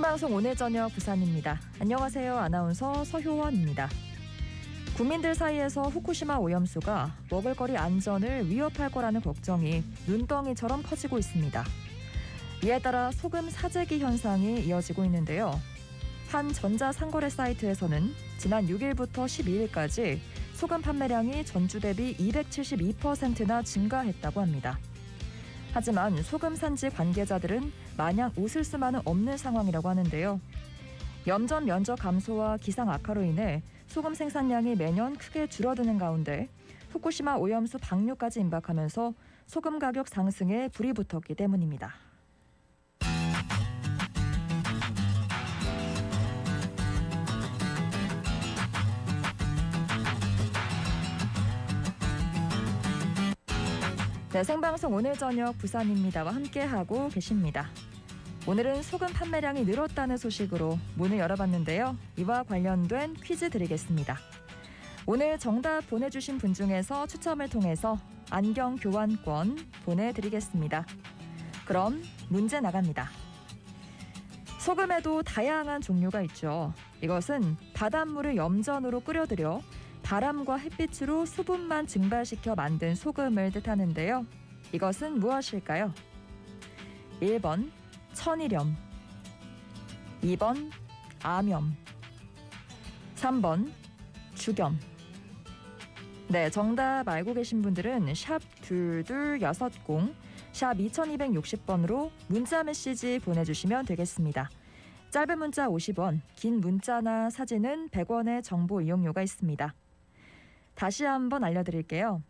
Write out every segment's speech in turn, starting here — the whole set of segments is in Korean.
생방송 오늘 저녁 부산입니다. 안녕하세요. 아나운서 서효원입니다. 국민들 사이에서 후쿠시마 오염수가 먹을거리 안전을 위협할 거라는 걱정이 눈덩이처럼 커지고 있습니다. 이에 따라 소금 사재기 현상이 이어지고 있는데요. 한 전자상거래 사이트에서는 지난 6일부터 12일까지 소금 판매량이 전주 대비 272%나 증가했다고 합니다. 하지만 소금 산지 관계자들은 마냥 웃을 수만은 없는 상황이라고 하는데요. 염전 면적 감소와 기상 악화로 인해 소금 생산량이 매년 크게 줄어드는 가운데 후쿠시마 오염수 방류까지 임박하면서 소금 가격 상승에 불이 붙었기 때문입니다. 네, 생방송 오늘 저녁 부산입니다와 함께하고 계십니다. 오늘은 소금 판매량이 늘었다는 소식으로 문을 열어봤는데요. 이와 관련된 퀴즈 드리겠습니다. 오늘 정답 보내주신 분 중에서 추첨을 통해서 안경 교환권 보내드리겠습니다. 그럼 문제 나갑니다. 소금에도 다양한 종류가 있죠. 이것은 바닷물을 염전으로 끓여들여 바람과 햇빛으로 수분만 증발시켜 만든 소금을 뜻하는데요. 이것은 무엇일까요? 1번 천일염 2번 암염 3번 주겸 네, 정답 알고 계신 분들은 샵 둘둘여섯공 샵 2260번으로 문자 메시지 보내주시면 되겠습니다. 짧은 문자 50원, 긴 문자나 사진은 100원의 정보 이용료가 있습니다. 다시 한번 알려드릴게요.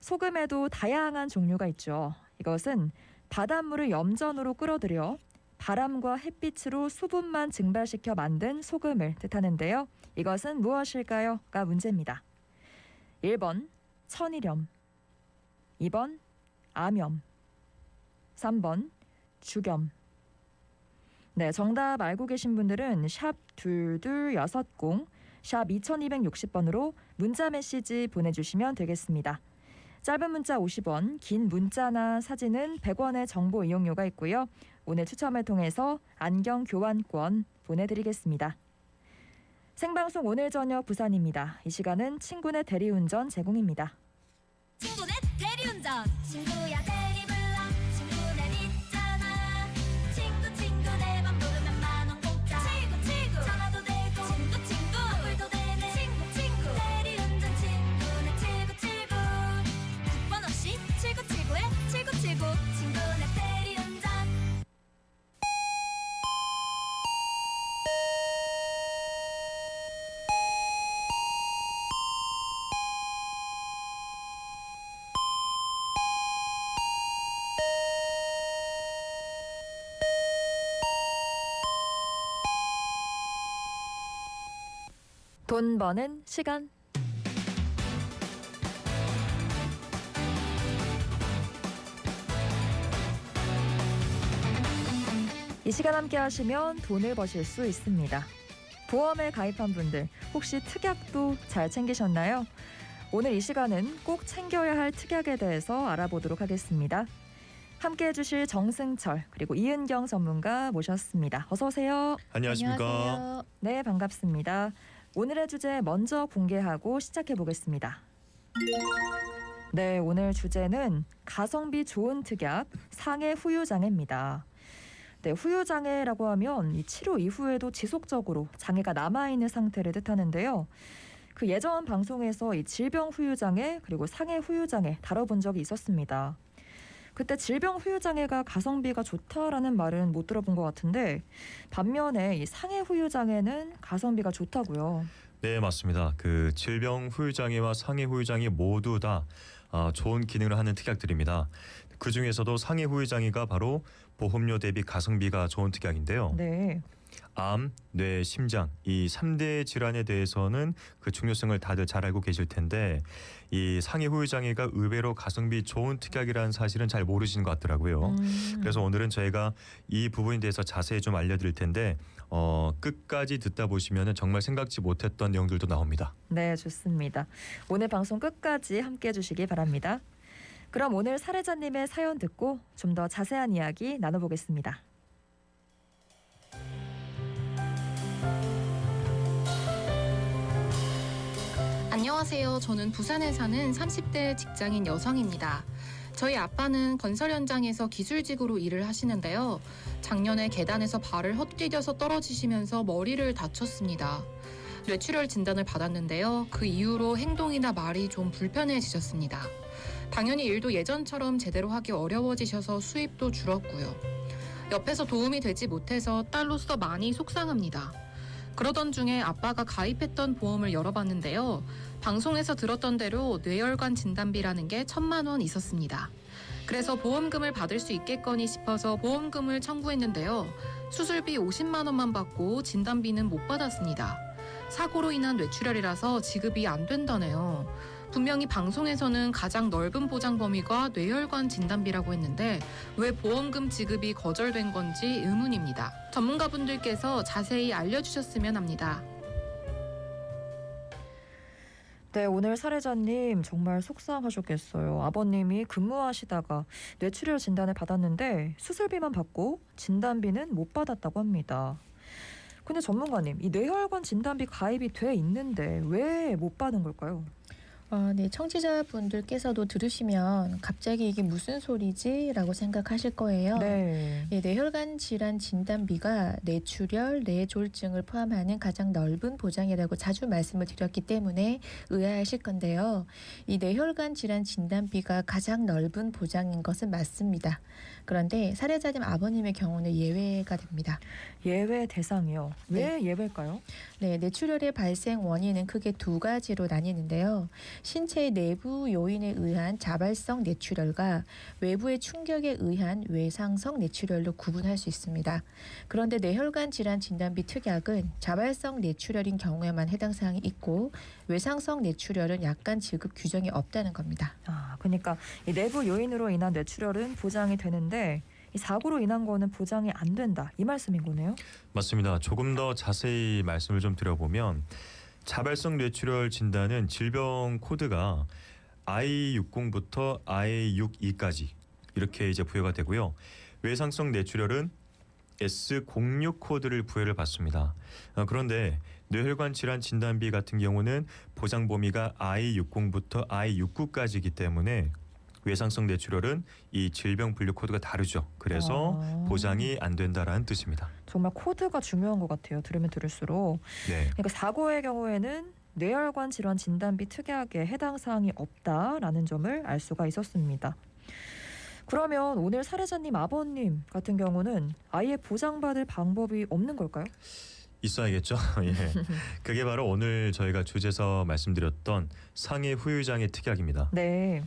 소금에도 다양한 종류가 있죠. 이것은 바닷물을 염전으로 끌어들여 바람과 햇빛으로 수분만 증발시켜 만든 소금을 뜻하는데요. 이것은 무엇일까요? 가 문제입니다. 1번 천일염 2번 암염 3번 주겸 네, 정답 알고 계신 분들은 샵 둘둘여섯공 샵 2260번으로 문자 메시지 보내주시면 되겠습니다. 짧은 문자 50원, 긴 문자나 사진은 100원의 정보 이용료가 있고요. 오늘 추첨을 통해서 안경 교환권 보내드리겠습니다. 생방송 오늘 저녁 부산입니다. 이 시간은 친구네 대리운전 제공입니다. 친구네 대리운전 친구야 대 돈 버는 시간. 이 시간 함께 하시면 돈을 버실 수 있습니다. 보험에 가입한 분들 혹시 특약도 잘 챙기셨나요? 오늘 이 시간은 꼭 챙겨야 할 특약에 대해서 알아보도록 하겠습니다. 함께 해주실 정승철 그리고 이은경 전문가 모셨습니다. 어서 오세요. 안녕하십니까. 네, 반갑습니다. 오늘의 주제 먼저 공개하고 시작해 보겠습니다. 네, 오늘 주제는 가성비 좋은 특약 상해 후유 장애입니다. 네, 후유 장애라고 하면 이 치료 이후에도 지속적으로 장애가 남아 있는 상태를 뜻하는데요. 그 예전 방송에서 이 질병 후유 장애 그리고 상해 후유 장애 다뤄본 적이 있었습니다. 그때 질병 후유 장애가 가성비가 좋다라는 말은 못 들어본 것 같은데 반면에 이 상해 후유 장애는 가성비가 좋다고요. 네, 맞습니다. 그 질병 후유 장애와 상해 후유 장애 모두 다 아, 좋은 기능을 하는 특약들입니다. 그 중에서도 상해 후유 장애가 바로 보험료 대비 가성비가 좋은 특약인데요. 네. 암, 뇌, 심장 이 3대 질환에 대해서는 그 중요성을 다들 잘 알고 계실 텐데 이 상해 후유 장애가 의외로 가성비 좋은 특약이라는 사실은 잘 모르시는 것 같더라고요. 음. 그래서 오늘은 저희가 이 부분에 대해서 자세히 좀 알려드릴 텐데 어, 끝까지 듣다 보시면 정말 생각지 못했던 내용들도 나옵니다. 네, 좋습니다. 오늘 방송 끝까지 함께 해 주시기 바랍니다. 그럼 오늘 사례자님의 사연 듣고 좀 더 자세한 이야기 나눠보겠습니다. 안녕하세요. 저는 부산에 사는 30대 직장인 여성입니다. 저희 아빠는 건설 현장에서 기술직으로 일을 하시는데요. 작년에 계단에서 발을 헛디뎌서 떨어지시면서 머리를 다쳤습니다. 뇌출혈 진단을 받았는데요. 그 이후로 행동이나 말이 좀 불편해지셨습니다. 당연히 일도 예전처럼 제대로 하기 어려워지셔서 수입도 줄었고요. 옆에서 도움이 되지 못해서 딸로서 많이 속상합니다. 그러던 중에 아빠가 가입했던 보험을 열어봤는데요. 방송에서 들었던 대로 뇌혈관 진단비라는 게 천만 원 있었습니다. 그래서 보험금을 받을 수 있겠거니 싶어서 보험금을 청구했는데요. 수술비 50만 원만 받고 진단비는 못 받았습니다. 사고로 인한 뇌출혈이라서 지급이 안 된다네요. 분명히 방송에서는 가장 넓은 보장 범위가 뇌혈관 진단비라고 했는데 왜 보험금 지급이 거절된 건지 의문입니다. 전문가분들께서 자세히 알려주셨으면 합니다. 네, 오늘 사례자님 정말 속상하셨겠어요. 아버님이 근무하시다가 뇌출혈 진단을 받았는데 수술비만 받고 진단비는 못 받았다고 합니다. 근데 전문가님, 이 뇌혈관 진단비 가입이 돼 있는데 왜 못 받은 걸까요? 어, 네, 청취자분들께서도 들으시면 갑자기 이게 무슨 소리지라고 생각하실 거예요. 네. 예, 뇌혈관 질환 진단비가 뇌출혈, 뇌졸중을 포함하는 가장 넓은 보장이라고 자주 말씀을 드렸기 때문에 의아하실 건데요. 이 뇌혈관 질환 진단비가 가장 넓은 보장인 것은 맞습니다. 그런데 사례자님 아버님의 경우는 예외가 됩니다. 예외 대상이요. 왜 예외일까요? 네, 뇌출혈의 발생 원인은 크게 두 가지로 나뉘는데요. 신체의 내부 요인에 의한 자발성 뇌출혈과 외부의 충격에 의한 외상성 뇌출혈로 구분할 수 있습니다. 그런데 뇌혈관 질환 진단비 특약은 자발성 뇌출혈인 경우에만 해당 사항이 있고 외상성 뇌출혈은 약간 지급 규정이 없다는 겁니다. 아, 그러니까 이 내부 요인으로 인한 뇌출혈은 보장이 되는데 이 사고로 인한 거는 보장이 안 된다. 이 말씀인 거네요. 맞습니다. 조금 더 자세히 말씀을 좀 드려보면 자발성 뇌출혈 진단은 질병 코드가 I60부터 I62까지 이렇게 이제 부여가 되고요. 외상성 뇌출혈은 S06 코드를 부여를 받습니다. 어, 그런데 뇌혈관 질환 진단비 같은 경우는 보장 범위가 I60부터 I69까지이기 때문에 외상성 뇌출혈은 이 질병 분류 코드가 다르죠. 그래서 아, 보장이 안 된다라는 뜻입니다. 정말 코드가 중요한 것 같아요. 들으면 들을수록. 네. 그러니까 사고의 경우에는 뇌혈관 질환 진단비 특약에 해당 사항이 없다라는 점을 알 수가 있었습니다. 그러면 오늘 사례자님 아버님 같은 경우는 아예 보장받을 방법이 없는 걸까요? 있어야겠죠. 예. 그게 바로 오늘 저희가 주제서 말씀드렸던 상해 후유장애 특약입니다. 네.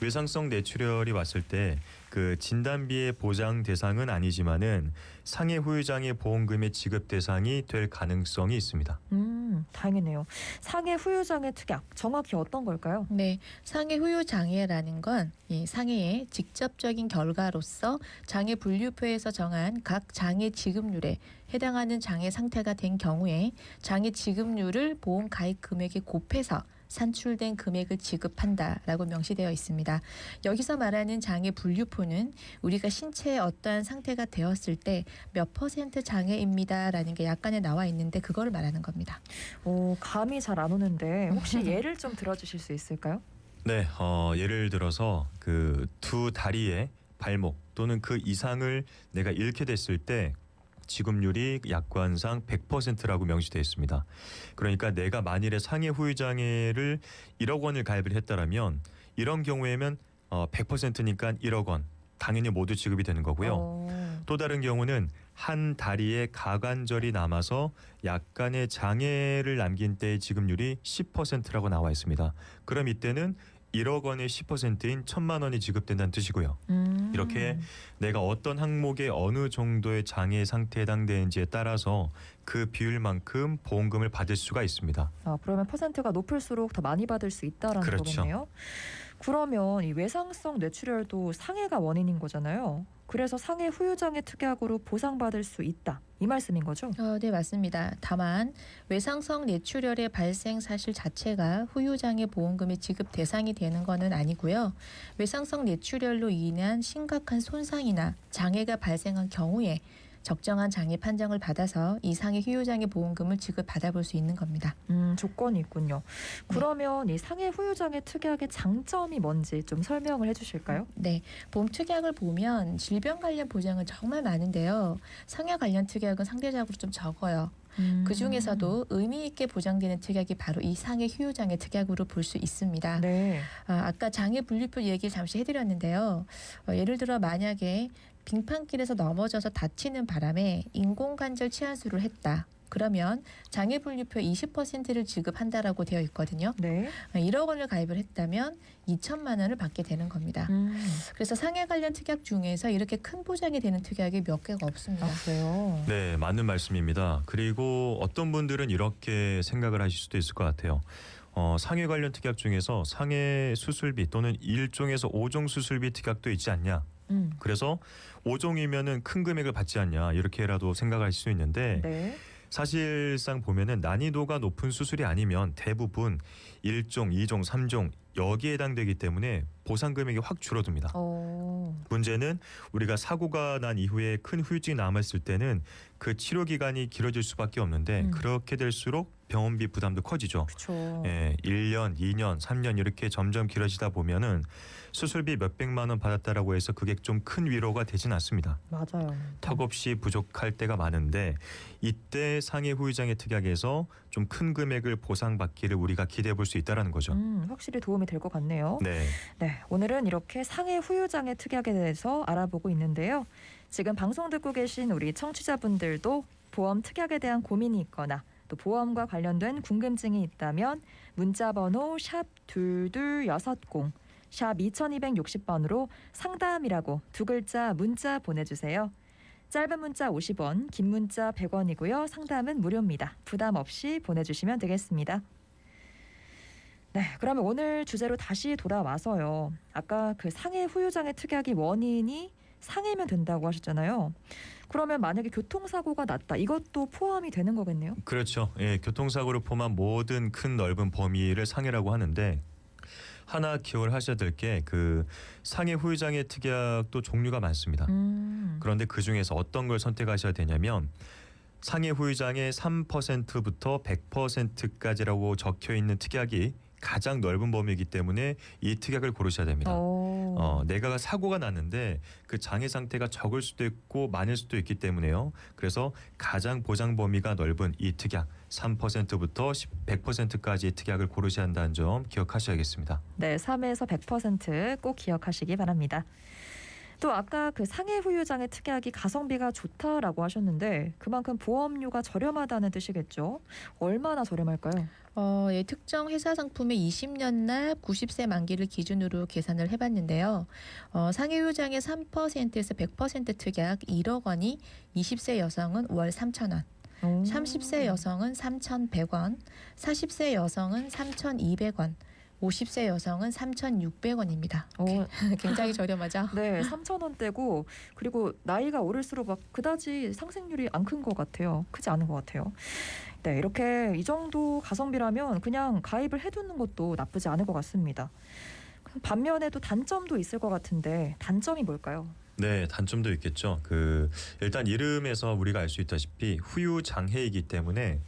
외상성 뇌출혈이 왔을 때 그 진단비의 보장 대상은 아니지만은 상해 후유장애 보험금의 지급 대상이 될 가능성이 있습니다. 음, 다행이네요. 상해 후유장애 특약 정확히 어떤 걸까요? 네, 상해 후유 장애라는 건 이 상해의 직접적인 결과로서 장애 분류표에서 정한 각 장애 지급률에 해당하는 장애 상태가 된 경우에 장애 지급률을 보험 가입 금액에 곱해서 산출된 금액을 지급한다라고 명시되어 있습니다. 여기서 말하는 장애 분류표는 우리가 신체에 어떠한 상태가 되었을 때 몇 퍼센트 장애입니다라는 게 약간에 나와 있는데 그거를 말하는 겁니다. 오, 감이 잘 안 오는데 혹시 예를 좀 들어주실 수 있을까요? 네, 어, 예를 들어서 그 두 다리의 발목 또는 그 이상을 내가 잃게 됐을 때 지급률이 약관상 100%라고 명시되어 있습니다. 그러니까 내가 만일에 상해 후유 장애를 1억 원을 가입을 했다라면 이런 경우에면 어, 100%니까 1억 원 당연히 모두 지급이 되는 거고요. 어, 또 다른 경우는 한 다리에 가관절이 남아서 약간의 장애를 남긴 때의 지급률이 10%라고 나와 있습니다. 그럼 이때는 1억 원의 10%인 1천만 원이 지급된다는 뜻이고요. 음. 이렇게 내가 어떤 항목에 어느 정도의 장애 상태에 해당되는지에 따라서 그 비율만큼 보험금을 받을 수가 있습니다. 아, 그러면 퍼센트가 높을수록 더 많이 받을 수 있다라는 그렇죠. 거겠네요. 그러면 이 외상성 뇌출혈도 상해가 원인인 거잖아요. 그래서 상해 후유장애 특약으로 보상받을 수 있다. 이 말씀인 거죠? 어, 네, 맞습니다. 다만 외상성 뇌출혈의 발생 사실 자체가 후유장애 보험금의 지급 대상이 되는 것은 아니고요. 외상성 뇌출혈로 인한 심각한 손상이나 장애가 발생한 경우에 적정한 장애 판정을 받아서 이 상해 후유장애 보험금을 지급 받아볼 수 있는 겁니다. 음, 조건이 있군요. 그러면 이 상해 후유장애 특약의 장점이 뭔지 좀 설명을 해주실까요? 네, 보험 특약을 보면 질병 관련 보장은 정말 많은데요. 상해 관련 특약은 상대적으로 좀 적어요. 음. 그 중에서도 의미 있게 보장되는 특약이 바로 이 상해 후유장애 특약으로 볼 수 있습니다. 네. 아, 아까 장애 분류표 얘기를 잠시 해드렸는데요. 어, 예를 들어 만약에 빙판길에서 넘어져서 다치는 바람에 인공관절 치환술을 했다. 그러면 장애 분류표 20%를 지급한다라고 되어 있거든요. 네. 어, 1억 원을 가입을 했다면 2천만 원을 받게 되는 겁니다. 음. 그래서 상해 관련 특약 중에서 이렇게 큰 보장이 되는 특약이 몇 개가 없습니다. 아, 그래요? 네, 맞는 말씀입니다. 그리고 어떤 분들은 이렇게 생각을 하실 수도 있을 것 같아요. 어, 상해 관련 특약 중에서 상해 수술비 또는 1종에서 5종 수술비 특약도 있지 않냐. 음. 그래서 5종이면은 큰 금액을 받지 않냐. 이렇게라도 생각할 수 있는데 네. 사실상 보면은 난이도가 높은 수술이 아니면 대부분 1종, 2종, 3종 여기에 해당되기 때문에 보상 금액이 확 줄어듭니다. 어. 문제는 우리가 사고가 난 이후에 큰 후유증이 남았을 때는 그 치료 기간이 길어질 수밖에 없는데 음. 그렇게 될수록 병원비 부담도 커지죠. 그렇죠. 예, 1년, 2년, 3년 이렇게 점점 길어지다 보면은 수술비 몇 백만 원 받았다라고 해서 그게 좀 큰 위로가 되진 않습니다. 맞아요. 턱없이 부족할 때가 많은데 이때 상해 후유장애 특약에서 좀 큰 금액을 보상받기를 우리가 기대해 볼 수 있다라는 거죠. 음, 확실히 도움이 될 것 같네요. 네. 네, 오늘은 이렇게 상해 후유장애 특약에 대해서 알아보고 있는데요. 지금 방송 듣고 계신 우리 청취자분들도 보험 특약에 대한 고민이 있거나 또 보험과 관련된 궁금증이 있다면 문자 번호 샵 둘둘여섯공 샵 2260번으로 상담이라고 두 글자 문자 보내주세요. 짧은 문자 50원, 긴 문자 100원이고요. 상담은 무료입니다. 부담 없이 보내주시면 되겠습니다. 네, 그러면 오늘 주제로 다시 돌아와서요. 아까 그 상해 후유장애 특약이 원인이 상해면 된다고 하셨잖아요. 그러면 만약에 교통사고가 났다, 이것도 포함이 되는 거겠네요. 그렇죠. 예, 교통사고를 포함한 모든 큰 넓은 범위를 상해라고 하는데 하나 기억하셔야 될 게 그 상해 후유장애 특약도 종류가 많습니다. 음, 그런데 그 중에서 어떤 걸 선택하셔야 되냐면 상해 후유장애 3%부터 100%까지라고 적혀 있는 특약이 가장 넓은 범위이기 때문에 이 특약을 고르셔야 됩니다. 어, 어, 내가 사고가 났는데 그 장애 상태가 적을 수도 있고 많을 수도 있기 때문에요. 그래서 가장 보장 범위가 넓은 이 특약 3%부터 100%까지 특약을 고르셔야 한다는 점 기억하셔야겠습니다. 네, 3에서 100%꼭 기억하시기 바랍니다. 또 아까 그 상해 후유장애 특약이 가성비가 좋다라고 하셨는데 그만큼 보험료가 저렴하다는 뜻이겠죠. 얼마나 저렴할까요? 어, 예, 특정 회사 상품의 20년 납 90세 만기를 기준으로 계산을 해봤는데요. 어, 상해 후유장애 3%에서 100% 특약 1억 원이 20세 여성은 월 3천 원, 오. 30세 여성은 3,100원, 40세 여성은 3,200원, 50세 여성은 3,600원입니다. 어, 굉장히 저렴하죠? 네, 3천 원대고 그리고 나이가 오를수록 막 그다지 상생률이 안 큰 것 같아요. 크지 않은 것 같아요. 네, 이렇게 이 정도 가성비라면 그냥 가입을 해두는 것도 나쁘지 않을 것 같습니다. 반면에 또 단점도 있을 것 같은데 단점이 뭘까요? 네, 단점도 있겠죠. 그 일단 이름에서 우리가 알 수 있다시피 후유 장애이기 때문에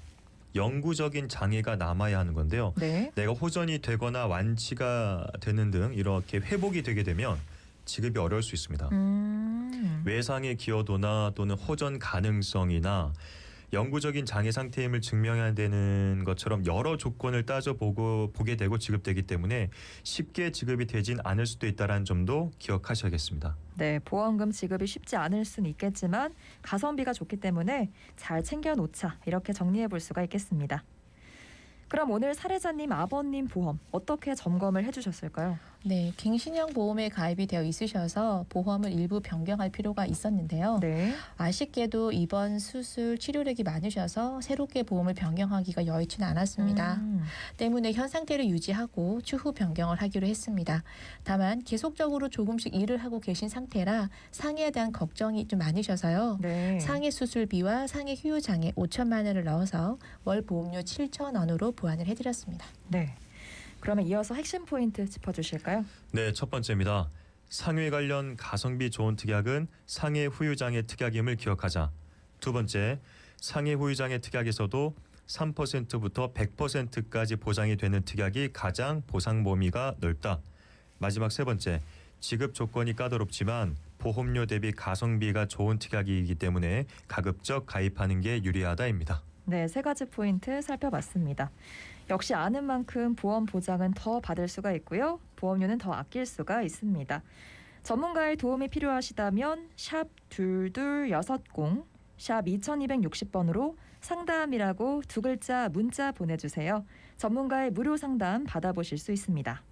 영구적인 장애가 남아야 하는 건데요. 네. 내가 호전이 되거나 완치가 되는 등 이렇게 회복이 되게 되면 지급이 어려울 수 있습니다. 음. 외상의 기여도나 또는 호전 가능성이나 영구적인 장애 상태임을 증명해야 되는 것처럼 여러 조건을 따져보고 보게 되고 지급되기 때문에 쉽게 지급이 되진 않을 수도 있다는 점도 기억하셔야겠습니다. 네, 보험금 지급이 쉽지 않을 수는 있겠지만 가성비가 좋기 때문에 잘 챙겨 놓자 이렇게 정리해 볼 수가 있겠습니다. 그럼 오늘 사례자님 아버님 보험 어떻게 점검을 해주셨을까요? 네, 갱신형 보험에 가입이 되어 있으셔서 보험을 일부 변경할 필요가 있었는데요. 네. 아쉽게도 이번 수술 치료력이 많으셔서 새롭게 보험을 변경하기가 여의치는 않았습니다. 음. 때문에 현 상태를 유지하고 추후 변경을 하기로 했습니다. 다만 계속적으로 조금씩 일을 하고 계신 상태라 상해에 대한 걱정이 좀 많으셔서요. 네. 상해 수술비와 상해 휴유 장애 5천만 원을 넣어서 월 보험료 7천 원으로 보완을 해드렸습니다. 네. 그러면 이어서 핵심 포인트 짚어주실까요? 네, 첫 번째입니다. 상해 관련 가성비 좋은 특약은 상해 후유장애 특약임을 기억하자. 두 번째, 상해 후유장애 특약에서도 3%부터 100%까지 보장이 되는 특약이 가장 보상 범위가 넓다. 마지막 세 번째, 지급 조건이 까다롭지만 보험료 대비 가성비가 좋은 특약이기 때문에 가급적 가입하는 게 유리하다입니다. 네, 세 가지 포인트 살펴봤습니다. 역시 아는 만큼 보험 보장은 더 받을 수가 있고요. 보험료는 더 아낄 수가 있습니다. 전문가의 도움이 필요하시다면 샵 둘둘여섯공 샵 2260번으로 상담이라고 두 글자 문자 보내주세요. 전문가의 무료 상담 받아보실 수 있습니다.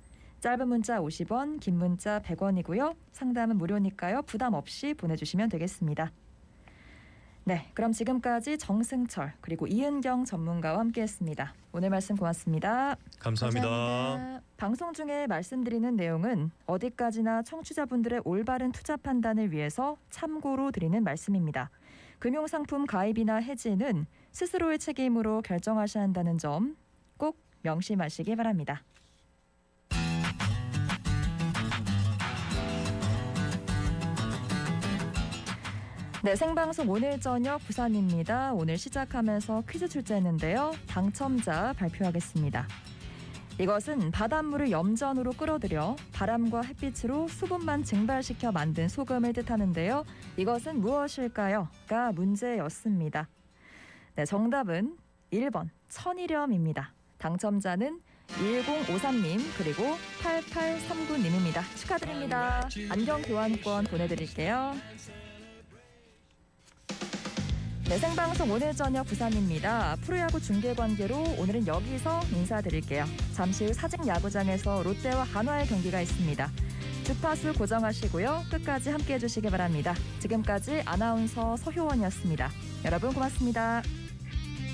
짧은 문자 50원, 긴 문자 100원이고요. 상담은 무료니까요. 부담 없이 보내주시면 되겠습니다. 네, 그럼 지금까지 정승철 그리고 이은경 전문가와 함께했습니다. 오늘 말씀 고맙습니다. 감사합니다. 방송 중에 말씀드리는 내용은 어디까지나 청취자분들의 올바른 투자 판단을 위해서 참고로 드리는 말씀입니다. 금융상품 가입이나 해지는 스스로의 책임으로 결정하셔야 한다는 점 꼭 명심하시기 바랍니다. 네, 생방송 오늘 저녁 부산입니다. 오늘 시작하면서 퀴즈 출제했는데요. 당첨자 발표하겠습니다. 이것은 바닷물을 염전으로 끌어들여 바람과 햇빛으로 수분만 증발시켜 만든 소금을 뜻하는데요. 이것은 무엇일까요?가 문제였습니다. 네, 정답은 1번 천일염입니다. 당첨자는 1053님 그리고 8839님입니다. 축하드립니다. 안경 교환권 보내드릴게요. 네, 생방송 오늘 저녁 부산입니다. 프로야구 중계 관계로 오늘은 여기서 인사드릴게요. 잠시 후 사직 야구장에서 롯데와 한화의 경기가 있습니다. 주파수 고정하시고요. 끝까지 함께해 주시기 바랍니다. 지금까지 아나운서 서효원이었습니다. 여러분 고맙습니다.